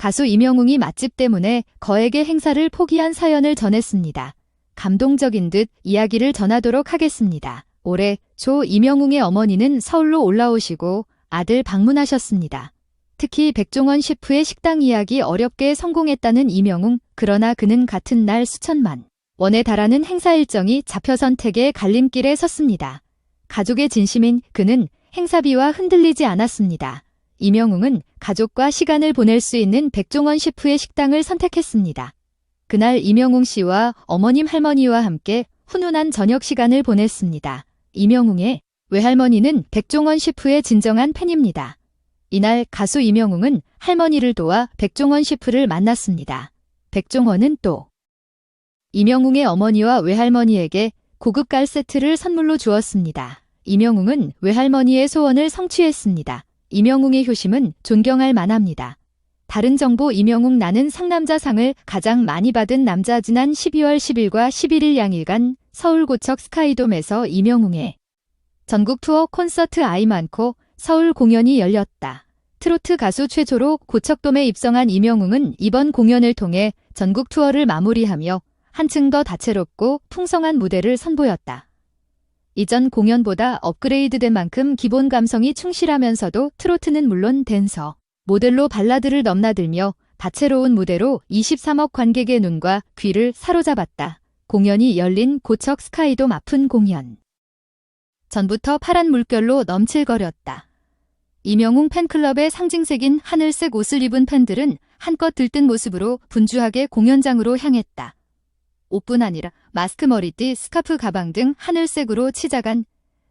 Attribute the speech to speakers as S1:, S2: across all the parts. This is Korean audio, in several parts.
S1: 가수 임영웅이 맛집 때문에 거액의 행사를 포기한 사연을 전했습니다. 감동적인 듯 이야기를 전하도록 하겠습니다. 올해 조 임영웅의 어머니는 서울로 올라오시고 아들 방문하셨습니다. 특히 백종원 셰프의 식당 이야기 어렵게 성공했다는 임영웅, 그러나 그는 같은 날 수천만 원에 달하는 행사 일정이 잡혀 선택의 갈림길에 섰습니다. 가족의 진심인 그는 행사비와 흔들리지 않았습니다. 임영웅은 가족과 시간을 보낼 수 있는 백종원 셰프의 식당을 선택했습니다. 그날 임영웅 씨와 어머님 할머니와 함께 훈훈한 저녁 시간을 보냈습니다. 임영웅의 외할머니는 백종원 셰프의 진정한 팬입니다. 이날 가수 임영웅은 할머니를 도와 백종원 셰프를 만났습니다. 백종원은 또 임영웅의 어머니와 외할머니에게 고급 깔 세트를 선물로 주었습니다. 임영웅은 외할머니의 소원을 성취했습니다. 임영웅의 효심은 존경할 만합니다. 다른 정보 임영웅 나는 상남자상을 가장 많이 받은 남자 지난 12월 10일과 11일 양일간 서울고척 스카이돔에서 임영웅의 전국 투어 콘서트 아이 많고 서울 공연이 열렸다. 트로트 가수 최초로 고척돔에 입성한 임영웅은 이번 공연을 통해 전국 투어를 마무리하며 한층 더 다채롭고 풍성한 무대를 선보였다. 이전 공연보다 업그레이드된 만큼 기본 감성이 충실하면서도 트로트는 물론 댄서, 모델로 발라드를 넘나들며 다채로운 무대로 23억 관객의 눈과 귀를 사로잡았다. 공연이 열린 고척 스카이돔 아픈 공연. 전부터 파란 물결로 넘칠거렸다. 이명웅 팬클럽의 상징색인 하늘색 옷을 입은 팬들은 한껏 들뜬 모습으로 분주하게 공연장으로 향했다. 옷뿐 아니라 마스크 머리띠, 스카프 가방 등 하늘색으로 치장한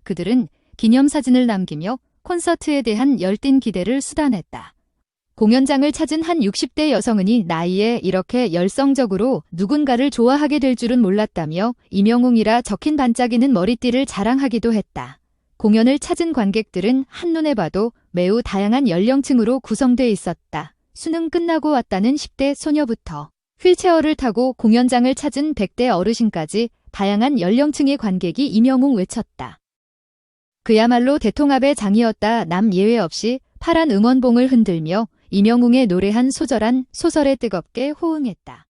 S1: 그들은 기념사진을 남기며 콘서트에 대한 열띤 기대를 수단했다. 공연장을 찾은 한 60대 여성은이 나이에 이렇게 열성적으로 누군가를 좋아하게 될 줄은 몰랐다며 임영웅이라 적힌 반짝이는 머리띠를 자랑하기도 했다. 공연을 찾은 관객들은 한눈에 봐도 매우 다양한 연령층으로 구성돼 있었다. 수능 끝나고 왔다는 10대 소녀부터 휠체어를 타고 공연장을 찾은 100대 어르신까지 다양한 연령층의 관객이 임영웅 외쳤다. 그야말로 대통합의 장이었다. 남 예외 없이 파란 응원봉을 흔들며 임영웅의 노래한 소절한 소설에 뜨겁게 호응했다.